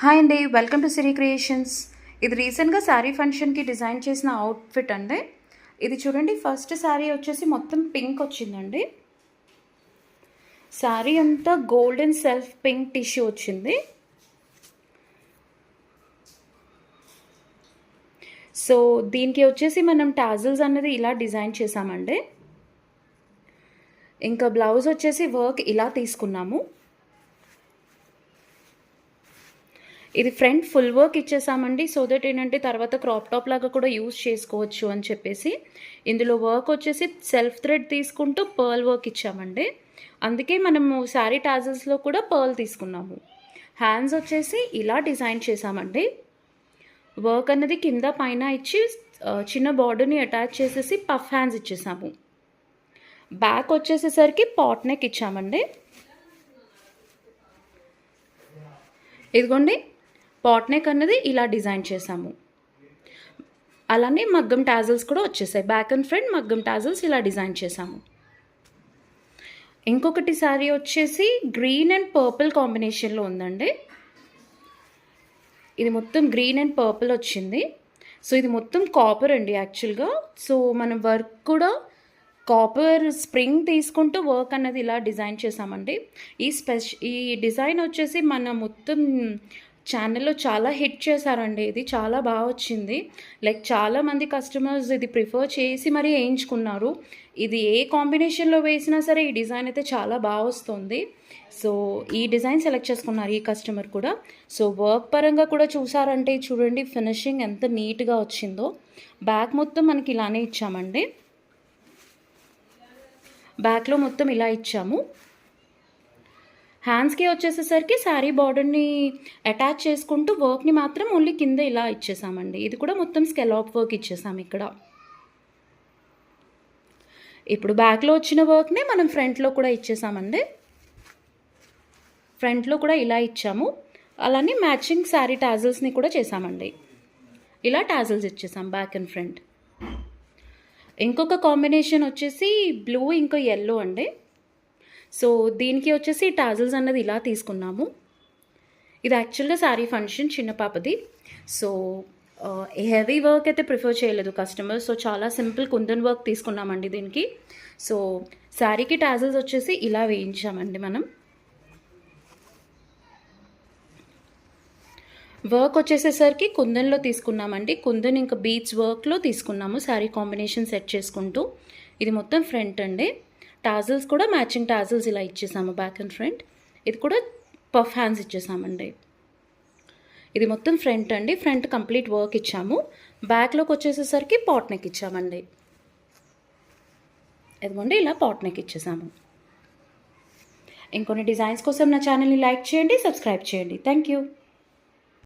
Hi అండి welcome to Siri creations. ఇది రీసెంట్గా శారీ ఫంక్షన్కి డిజైన్ చేసిన అవుట్ఫిట్ అండి. ఇది చూడండి ఫస్ట్ శారీ వచ్చేసి మొత్తం పింక్ వచ్చిందండి. శారీ అంతా గోల్డెన్ సెల్ఫ్ పింక్ టిష్యూ వచ్చింది. సో దీనికి వచ్చేసి మనం టాజిల్స్ అనేది ఇలా డిజైన్ చేసామండి ఇంకా బ్లౌజ్ వచ్చేసి వర్క్ ఇలా తీసుకున్నాము. ఇది ఫ్రంట్ ఫుల్ వర్క్ ఇచ్చేసామండి సో దట్ ఏంటంటే తర్వాత క్రాప్ టాప్ లాగా కూడా యూజ్ చేసుకోవచ్చు అని చెప్పేసి. ఇందులో వర్క్ వచ్చేసి సెల్ఫ్ థ్రెడ్ తీసుకుంటూ పర్ల్ వర్క్ ఇచ్చామండి. అందుకే మనము శారీ టాజల్స్లో కూడా పర్ల్ తీసుకున్నాము. హ్యాండ్స్ వచ్చేసి ఇలా డిజైన్ చేసామండి. వర్క్ అనేది కింద పైన ఇచ్చి చిన్న బార్డర్ని అటాచ్ చేసేసి పఫ్ హ్యాండ్స్ ఇచ్చేసాము. బ్యాక్ వచ్చేసేసరికి పాట్ నెక్ ఇచ్చామండి. ఇదిగోండి పాట్ నెక్ అన్నది ఇలా డిజైన్ చేసాము అలానే మగ్గం టాజల్స్ కూడా వచ్చేసాయి. బ్యాక్ అండ్ ఫ్రంట్ మగ్గం టాజల్స్ ఇలా డిజైన్ చేసాము ఇంకొకటి శారీ వచ్చేసి గ్రీన్ అండ్ పర్పుల్ కాంబినేషన్లో ఉందండి. ఇది మొత్తం గ్రీన్ అండ్ పర్పుల్ వచ్చింది. సో ఇది మొత్తం కాపర్ అండి యాక్చువల్గా సో మన వర్క్ కూడా కాపర్ స్ప్రింగ్ తీసుకుంటూ వర్క్ అన్నది ఇలా డిజైన్ చేసామండి ఈ స్పెష ఈ డిజైన్ వచ్చేసి మన మొత్తం ఛానల్లో చాలా హిట్ చేశారండి. ఇది చాలా బాగా వచ్చింది. లైక్ చాలామంది కస్టమర్స్ ఇది ప్రిఫర్ చేసి మరీ వేయించుకున్నారు. ఇది ఏ కాంబినేషన్లో వేసినా సరే ఈ డిజైన్ అయితే చాలా బాగా వస్తుంది. సో ఈ డిజైన్ సెలెక్ట్ చేసుకున్నారు ఈ కస్టమర్ కూడా. సో వర్క్ పరంగా కూడా చూసారంటే చూడండి ఫినిషింగ్ ఎంత నీట్గా వచ్చిందో. బ్యాక్ మొత్తం మనకి ఇలానే ఇచ్చామండి. బ్యాక్లో మొత్తం ఇలా ఇచ్చాము. హ్యాండ్స్కి వచ్చేసేసరికి శారీ బార్డర్ని అటాచ్ చేసుకుంటూ వర్క్ని మాత్రం ఓన్లీ కింద ఇలా ఇచ్చేసామండి. ఇది కూడా మొత్తం స్కెలాప్ వర్క్ ఇచ్చేసాం ఇక్కడ. ఇప్పుడు బ్యాక్లో వచ్చిన వర్క్ని మనం ఫ్రంట్లో కూడా ఇచ్చేసామండి. ఫ్రంట్లో కూడా ఇలా ఇచ్చాము. అలానే మ్యాచింగ్ శారీ టాజల్స్ని కూడా చేసామండి. ఇలా టాజల్స్ ఇచ్చేసాం బ్యాక్ అండ్ ఫ్రంట్ ఇంకొక కాంబినేషన్ వచ్చేసి బ్లూ ఇంకా ఎల్లో అండి. సో దీనికి వచ్చేసి టాజల్స్ అన్నది ఇలా తీసుకున్నాము. ఇది యాక్చువల్గా శారీ ఫంక్షన్ చిన్న పాపది. సో హెవీ వర్క్ అయితే ప్రిఫర్ చేయలేదు కస్టమర్ సో చాలా సింపుల్ కుందన్ వర్క్ తీసుకున్నామండి దీనికి. సో శారీకి టాజల్స్ వచ్చేసి ఇలా వేయించామండి మనం. వర్క్ వచ్చేసేసరికి కుందన్లో తీసుకున్నామండి. కుందన్ ఇంకా బీచ్ వర్క్లో తీసుకున్నాము. శారీ కాంబినేషన్ సెట్ చేసుకుంటూ. ఇది మొత్తం ఫ్రంట్ అండి. టాజిల్స్ కూడా మ్యాచింగ్ టాజిల్స్ ఇలా ఇచ్చేసాము బ్యాక్ అండ్ ఫ్రంట్. ఇది కూడా పఫ్ హ్యాండ్స్ ఇచ్చేసామండి. ఇది మొత్తం ఫ్రంట్ అండి. ఫ్రంట్ కంప్లీట్ వర్క్ ఇచ్చాము. బ్యాక్లోకి వచ్చేసేసరికి పాట్ నెక్ ఇచ్చామండి. ఇదిగోండి ఇలా పాట్ నెక్ ఇచ్చేసాము. ఇంకొన్ని డిజైన్స్ కోసం నా ఛానల్ని లైక్ చేయండి సబ్స్క్రైబ్ చేయండి. Thank you.